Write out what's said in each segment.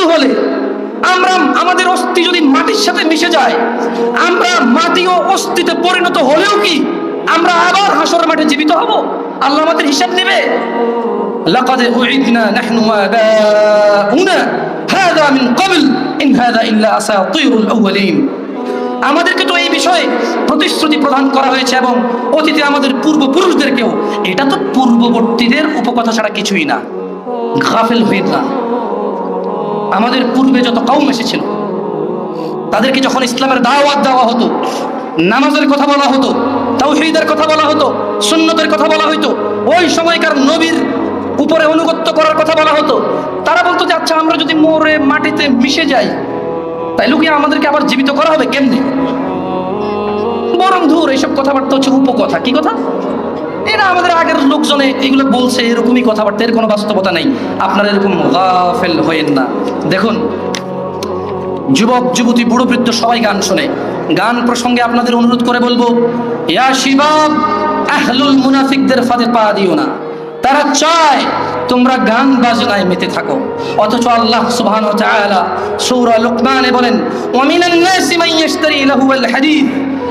মৃত্যু হলে আমরা আমাদের অস্থি যদি মাটির সাথে মিশে যায় আমরা মাটি ও অস্থিতে পরিণত হলেও কি আমরা আবার হাসর মাঠে জীবিত হব আল্লাহ আমাদের হিসাব নেবে لقد أعدنا نحن وآباؤنا هذا من قبل إن هذا إلا أساطير الأولين আমাদেরকে তো এই বিষয়ে প্রতিশ্রুতি প্রদান করা হয়েছে এবং অতীতে আমাদের পূর্বপুরুষদেরকেও এটা তো পূর্ববর্তীদের উপকথা ছাড়া কিছুই না গাফেল হয়ে না আমাদের পূর্বে যত কৌম এসেছিল, তাদেরকে যখন ইসলামের দাওয়াত দেওয়া হতো, নামাজের কথা বলা হতো, তাওহীদের কথা বলা হতো, সুন্নতের কথা বলা হতো ওই সময়কার নবীর উপরে অনুগত্য করার কথা বলা হতো, তারা বলতো যে আচ্ছা আমরা যদি মোরে মাটিতে মিশে যাই, তাই কি আমাদেরকে আবার জীবিত করা হবে কেমনে? বরং ধুর, এইসব কথাবার্তা হচ্ছে উপকথা। কি কথা? এরা আমাদের আগের লোকজনে এগুলো বলছে, এরকমই কথাবার্তা, এর কোনো বাস্তবতা নেই। আপনারা এরকম গাফেল হয়েন না। দেখুন, যুবক, যুবতী বুড়ো বৃদ্ধ সবাই গান শোনে। গান প্রসঙ্গে আপনাদের অনুরোধ করে বলব, ইয়া শিবাব, আহলুল মুনাফিকদের ফাঁদে পা দিও না। তারা চায় তোমরা গান বাজনায় মেতে থাকো। অথচ আল্লাহ সুবহান ওয়া তাআলা সূরা লুকমানে বলেন, ওয়া মিনান নাসি মান ইয়াশতারি লাহুল হাদিস।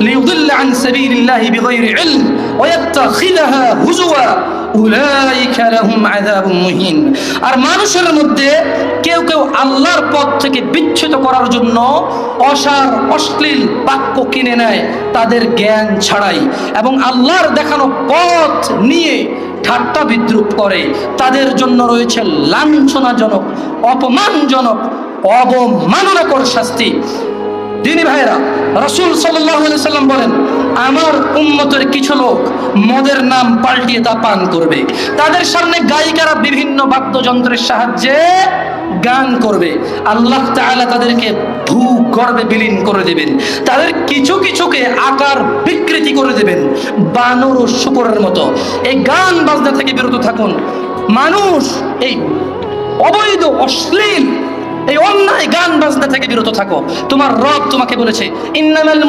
ليضل عن سبيل الله بغير علم ويتخذها هزوا أولئك لهم عذاب مهين আর মানুষের মধ্যে কেউ কেউ আল্লাহর পথ থেকে বিচ্ছুত করার জন্য অসার অশ্লীল বাক্য কিনে নেয় তাদের জ্ঞান ছাড়াই এবং আল্লাহর দেখানো পথ নিয়ে ঠাট্টা বিদ্রুপ করে তাদের জন্য রয়েছে লাঞ্ছনাজনক অপমানজনক অবমাননাকর শাস্তি দিনী ভাইরা রসুল সাল্লাম বলেন, আমার উম্মতের কিছু লোক মদের নাম পাল্টিয়ে তা পান করবে। তাদের সামনে গায়িকারা বিভিন্ন বাদ্যযন্ত্রের সাহায্যে গান করবে। আল্লাহ তাআলা তাদেরকে ভূ গর্বে বিলীন করে দেবেন। তাদের কিছু কিছুকে আকার বিকৃতি করে দেবেন। বানর ও শুকরের মতো। এই গান বাজনা থেকে বিরত থাকুন। মানুষ এই অবৈধ, অশ্লীল, এই অন্যায় গান বাজনা থেকে বিরত থাকো। তোমার রব তোমাকে বলেছে, ইন্নামাল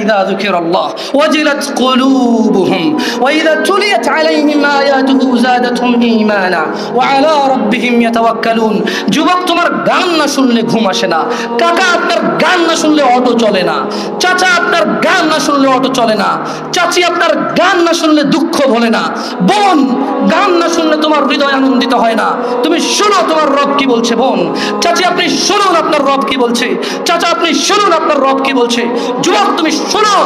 ইযা যুকিরাল্লাহ ওয়াজিলাত কুলুবুহুম ওয়া ইযা তুলিয়াত আলাইহিম আয়াতুহু যাদাতহুম ঈমানা ওয়া আলা রাব্বিহিম ইয়াতাওয়াক্কালুন। যুবক তোমার গান না শুনলে ঘুম আসে না, কাকা আপনার গান না শুনলে অটো চলে না, চাচা আপনার গান না শুনলে অটো চলে না চাচি আপনার গান না শুনলে দুঃখ ভোলে না। বোন, গান না শুনলে তোমার হৃদয় আনন্দিত হয় না। তুমি শোনো তোমার রব কি বলছে, বোন। চাচি, আপনি শুনুন আপনার রব কি বলছে। চাচা, আপনি শুনুন আপনার রব কি বলছে। যুবক, তুমি শোনো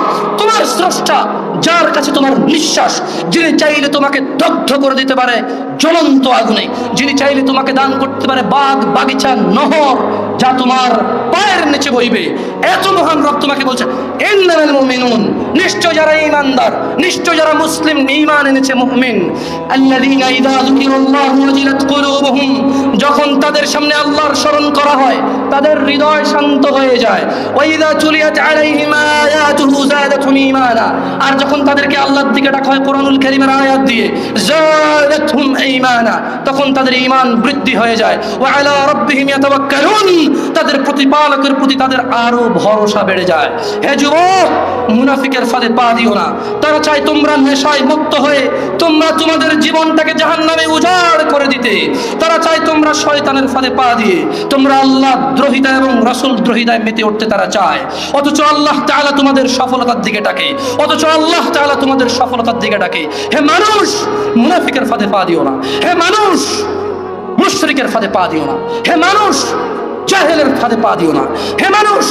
তোমার স্রষ্টা, যার কাছে তোমার নিঃশ্বাস, যিনি চাইলে তোমাকে দগ্ধ করে দিতে পারে জ্বলন্ত আগুনে, যিনি চাইলে তোমাকে দান করতে পারে বাগ বাগিচা, নহর যা তোমার পায়ের নিচে বইবে। এত মহান রব তোমাকে বলছে ইন্নাল মুমিনুন। নিশ্চয় যারা ঈমানদার, নিশ্চয় যারা মুসলিম, ঈমান এনেছে মুমিন। আল্লাযীনা ইযা যুকিরাল্লাহু ওয়াজিলাত কুলুবুহুম, যখন তাদের সামনে আল্লাহর স্মরণ করা হয়, তাদের হৃদয় শান্ত হয়ে যায়। ওয়াইদা তুলিয়াত আলাইহিম আয়াতুহু যাদাতুহুম ঈমানা। আর যখন তাদেরকে আল্লাহর দিকে ডাকা হয় কোরআনুল কারীমের আয়াত দিয়ে, যাদাতুহুম ঈমানা, তখন তাদের ঈমান বৃদ্ধি হয়ে যায়। ওয়া আলা রাব্বিহিম ইয়াতাওয়াক্কালুন। তাদের প্রতিপালকের প্রতি তাদের আরও ভরসা বেড়ে যায়। হে যুবক, মুনাফিকের ফাঁদে পা দিও না। তারা চায় তোমরা নেশায় মুক্ত হয়ে, তোমরা তোমাদের জীবনটাকে জাহান্নামে উজাড় করে দিতে। তারা চায় তোমরা শয়তানের ফাঁদে পা দিয়ে, তোমরা আল্লাহ দ্রোহিতা এবং রাসূল দ্রোহিতায় মেতে উঠতে তারা চায়। অথচ আল্লাহ তাআলা তোমাদের সফলতার দিকে ডাকে। অথচ আল্লাহ তাআলা তোমাদের সফলতার দিকে ডাকে। হে মানুষ, মুনাফিকের ফাঁদে পা দিও না। হে মানুষ, মুশরিকের ফাঁদে পা দিও না। হে মানুষ জাহেলের ফাঁদে পা দিও না। হে মানুষ,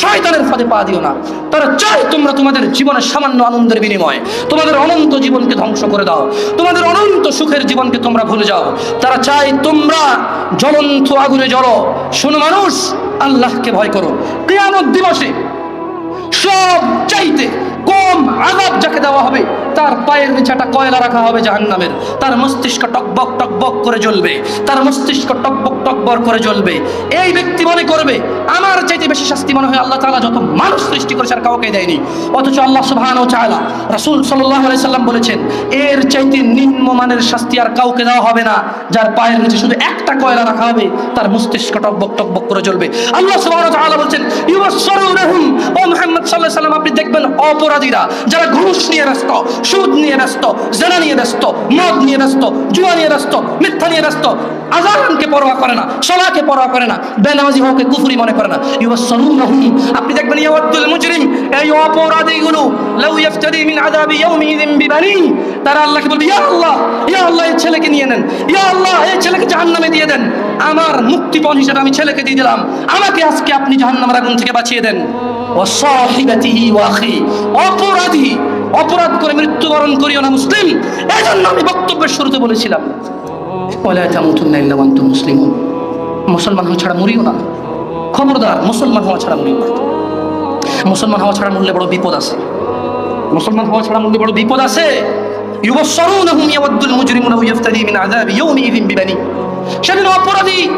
শয়তানের ফাঁদে পা দিও না। তারা চায় তোমরা তোমাদের জীবনের সামান্য আনন্দের বিনিময়ে তোমাদের অনন্ত জীবনকে ধ্বংস করে দাও, তোমাদের অনন্ত সুখের জীবনকে তোমরা ভুলে যাও। তারা চায় তোমরা জ্বলন্ত আগুনে জ্বলো। শোনো মানুষ, আল্লাহকে ভয় করো। কিয়ামত দিবসে সব চাইতে কম আজাব যাকে দেওয়া হবে তার পায়ের নিচে কয়লা রাখা হবে জাহান্নামের? তার মস্তিষ্ক টকবক টকবক করে জ্বলবে। তার মস্তিষ্ক টকবক টকবক করে জ্বলবে। এই ব্যক্তি মনে করবে, আমার চাইতে বেশি শাস্তি মনে হয় আল্লাহ তাআলা যত মানুষ সৃষ্টি করেছে আর কাউকে দেয়নি। অথচ আল্লাহ সুবহানাহু ওয়া তাআলা রাসূল সাল্লাম বলেছেন, এর চাইতে নিম্নমানের শাস্তি আর কাউকে দেওয়া হবে না। যার পায়ের নিচে শুধু একটা কয়লা রাখা হবে, তার মস্তিষ্ক টকবক টকবক করে চলবে আল্লাহ সুবহানাহু ওয়া তাআলা বলছেন, ইউবাসসিরুনহুম। ও মুহাম্মদ আলাইহি সাল্লাম, আপনি দেখবেন অপরাধীরা, যারা ঘুষ নিয়ে ব্যস্ত সুদ নিয়ে ব্যস্ত, জেনা নিয়ে ব্যস্ত, মদ নিয়ে ব্যস্ত, জুয়া নিয়ে ব্যস্ত, মিথ্যা নিয়ে ব্যস্ত, আজানকে পরোয়া করে না, সলাকে পরোয়া করে না, বেনামাজি হওয়াকে কুফরি মনে করে না। ইউসাল্লুহুম আপনি দেখবেন ইয়াওয়াদ্দুল মুজরিম, এই অপরাধীগুলো, লাউ ইফতারি মিন আযাবি ইয়াউমিযিন বিবানি, তারা আল্লাহকে বলবে, ইয়া আল্লাহ ইয়া আল্লাহ, এই ছেলেকে নিয়ে নেন, ইয়া আল্লাহ, এই ছেলেকে জাহান্নামে দিয়ে দেন, আমার মুক্তিপণ হিসেবে আমি ছেলেকে দিয়ে দিলাম, আমাকে আজকে আপনি জাহান্নামের আগুন থেকে বাঁচিয়ে দেন। ওয়া সাহিবাতিহি ওয়া আখি অপরাধী অপরাধ করে মৃত্যুবরণ করিও না মুসলিম। এজন্য আমি বক্তব্যের শুরুতে বলেছিলাম আনতুম মুসলিমুন। হওয়া ছাড়া মরিও না। খবরদার, মুসলমান হওয়া ছাড়া মরিও না। মুসলমান হওয়া ছাড়া মূল্যে বড় বিপদ আছে। মুসলমান হওয়া ছাড়া মূল্যে বড় বিপদ আছে। ইউবসরুনহুম ইয়াওয়াদ্দুল মুজরিমুনা ইয়াফতারি মিন আযাবি ইয়াউমিযিন বিবানি। সেদিন অপরাধী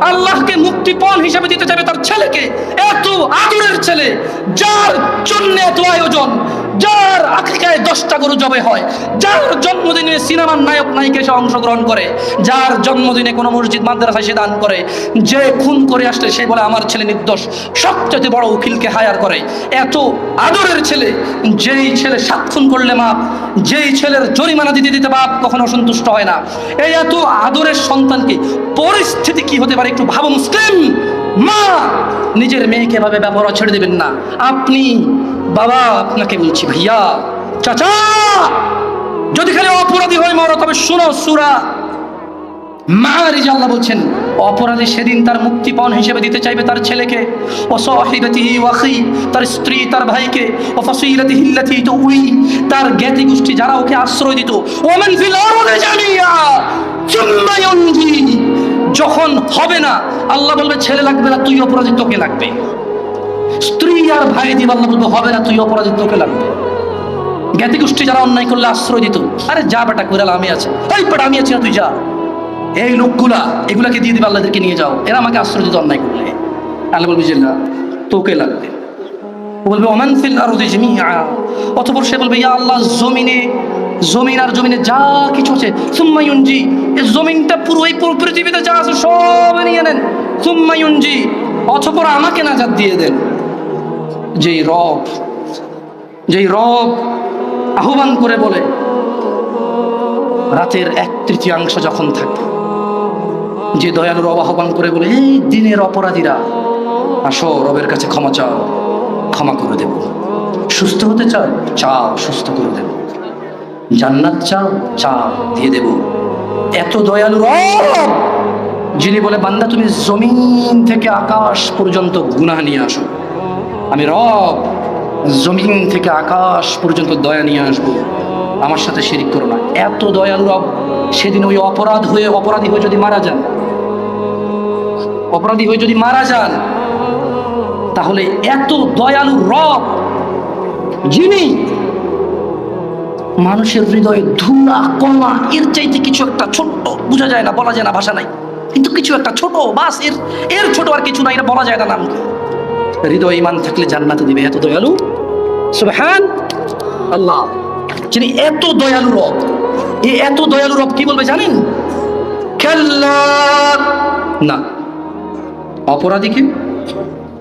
আল্লাহকে মুক্তিপণ হিসেবে দিতে চাইবে তার ছেলেকে। এত আদরের ছেলে, যার জন্য এত আয়োজন যার আকিকায় দশটা গরু জবে হয়, যার জন্মদিনে সিনেমার নায়ক নায়িকা এসে অংশগ্রহণ করে, যার জন্মদিনে কোনো মসজিদ মাদ্রাসায় সে দান করে, যে খুন করে আসলে সে বলে আমার ছেলে নির্দোষ সবচেয়ে বড় উকিলকে হায়ার করে। এত আদরের ছেলে, যেই ছেলে সাত খুন করলে মাপ যেই ছেলের জরিমানা দিতে দিতে বাপ কখনো সন্তুষ্ট হয় না। এই এত আদরের সন্তানকে পরিস্থিতি কি হতে পারে একটু ভাবো মুসলিম? মা, নিজের মেয়েকে এভাবে ব্যবহার ছেড়ে দেবেন না। আপনি বাবা, আপনাকে বলছি ভাইয়া, চাচা! যদি খালি অপরাধী হয় মরো তবে শুনো সুরা। মারিজ আল্লাহ বলছেন, অপরাধী সেদিন তার মুক্তিপণ হিসেবে দিতে চাইবে তার ছেলেকে। ও সাহিবাতিহি ওয়াখি তার স্ত্রী, তার ভাইকে। ও ফাসিলাতিহি আল্লাতী তুই তার জ্ঞাতি গোষ্ঠী যারা ওকে আশ্রয় দিত। ওমান ফিল আরদি জামিয়া যখন হবে না, আল্লাহ বলবে, ছেলে লাগবে না, তুই অপরাধী, তোকে লাগবে। স্ত্রী আর ভাই দিব আল্লাহ বলবে হবে না, তুই অপরাধী তোকে লাগবে। জ্ঞাতি গোষ্ঠী যারা অন্যায় করলে আশ্রয় দিত, আরে যা বেটা কুড়াল আমি আছি। এই বেটা, আমি আছি না, তুই যা। এই লোকগুলা, এগুলাকে দিয়ে দিবে আল্লাহদেরকে নিয়ে যাও। এরা আমাকে আশ্রয় দিত অন্যায় করলে। আল্লাহ বলবি যে না তোকে লাগবে। বলবে, ওমান ফিল আরদি জামিআ। অতঃপর সে বলবে, ইয়া আল্লাহ, জমিনে, জমিন আর জমিনে যা কিছু আছে সুম্মায়ুনজি এই জমিনটা পুরো, এই পুরো পৃথিবীতে যা আছে সব নিয়ে নেন। সুম্মায়ুনজি অতঃপর আমাকে নাজাত দিয়ে দেন। যেই রব যেই রব আহ্বান করে বলে, রাতের এক তৃতীয়াংশ যখন থাকে, যে দয়ালুর রব আহ্বান করে বলে, এই দিনের অপরাধীরা, আসো রবের কাছে ক্ষমা চাও, ক্ষমা করে দেব। সুস্থ হতে চাও চাও সুস্থ করে দেব। জান্নাত চাও চাও দিয়ে দেব। এত দয়ালু রব, যিনি বলে, বান্দা, তুমি জমিন থেকে আকাশ পর্যন্ত গুনাহ নিয়ে আসো। আমি রব, জমিন থেকে আকাশ পর্যন্ত দয়া নিয়ে আসব। আমার সাথে শিরিক করো না। এত দয়ালু রব, সেদিন ওই অপরাধ হয়ে, অপরাধী হয়ে যদি মারা যান, অপরাধী হয়ে যদি মারা যান, তাহলে এত দয়ালু রব, যিনি মানুষের হৃদয়ে ধুলা কমা এর চাইতে কিছু একটা ছোট্ট, বোঝা যায় না, বলা যায় না, ভাষা নাই। কিন্তু কিছু একটা ছোট, বাস, এর এর ছোট আর কিছু না এটা বলা যায় না নাম? হৃদয় ইমান থাকলে জান্নাতে দিবে, এত দয়ালু? সুবহান আল্লাহ। যিনি এত দয়ালু রব এই এত দয়ালু রব কি বলবে জানেন? না। অপরাধীকে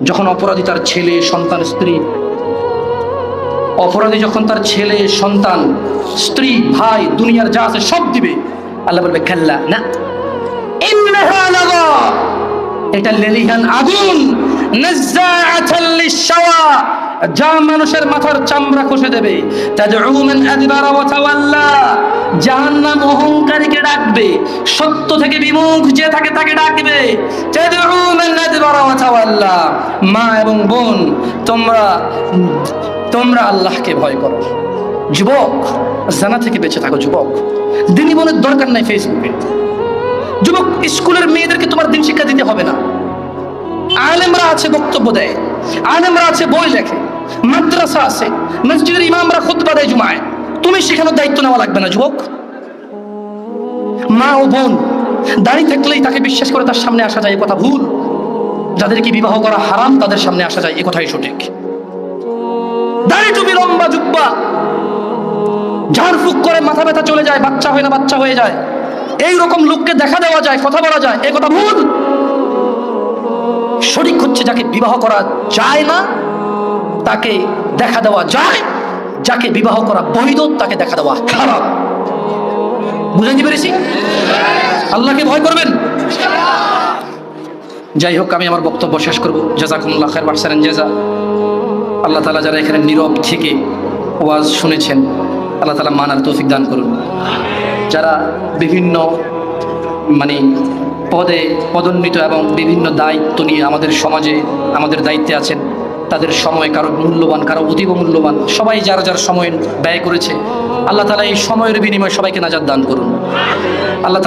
যখন অপরাধী তার ছেলে, সন্তান, স্ত্রী, অপরাধী যখন তার ছেলে, সন্তান, স্ত্রী, ভাই, দুনিয়ার যা আছে সব দিবে, আল্লাহ বলবে কাল্লা না। এটা লেলিহান আগুন। যা মানুষের মাথার চামড়া খসে দেবে। তাওয়াল্লা, জাহান্নাম অহংকারীকে ডাকবে, সত্য থেকে বিমুখ যে থাকে তাকে ডাকবে। মা এবং বোন, তোমরা তোমরা আল্লাহকে ভয় করো। যুবক, জানা থেকে বেঁচে থাকো যুবক। দিনী বোনের দরকার নাই ফেসবুকে যুবক, স্কুলের মেয়েদেরকে তোমার দিন শিক্ষা দিতে হবে না। আলেমরা আছে বক্তব্য দেয়, আলেমরা আছে বই লেখে, মাদ্রাসা আছে, মসজিদের ইমামরা খুতবা দেয় জুমায়। তুমি সেখানে দায়িত্ব নেওয়া লাগবে না, যুবক। মা ও বোন দাঁড়িয়ে থাকলেই তাকে বিশ্বাস করে তার সামনে আসা যায়, এ কথা ভুল। যাদেরকে বিবাহ করা হারাম, তাদের সামনে আসা যায়, এ কথাই সঠিক। দাঁড়িয়ে লম্বা, জুব্বা। ঝাড়ফুক করে মাথা ব্যথা চলে যায়, বাচ্চা হয় না, বাচ্চা হয়ে যায়। এই রকম লোককে দেখা দেওয়া যায়, কথা বলা যায়, এ কথা ভুল। সঠিক হচ্ছে যাকে বিবাহ করা যায় না, তাকে দেখা দেওয়া যায়, যাকে বিবাহ করা বৈধ, তাকে দেখা দেওয়া খারাপ বুঝাইতে পেরেছি? আল্লাহকে ভয় করবেন? যাই হোক, আমি আমার বক্তব্য শেষ করব। জাজাকুমুল্লাহ খায়ের বাসারেন জেজা। আল্লাহ তালা যারা এখানে নীরব থেকে ওয়াজ শুনেছেন, আল্লাহ তালা মানার তৌফিক দান করুন। যারা বিভিন্ন মানে পদে পদোন্নীত এবং বিভিন্ন দায়িত্ব নিয়ে আমাদের সমাজে আমাদের দায়িত্বে আছেন। তাদের সময় কারও মূল্যবান, কারও অতীব মূল্যবান, সবাই যারা যার সময় ব্যয় করেছে। আল্লাহ তালা এই সময়ের বিনিময়ে সবাইকে নাজার দান করুন। আল্লাহ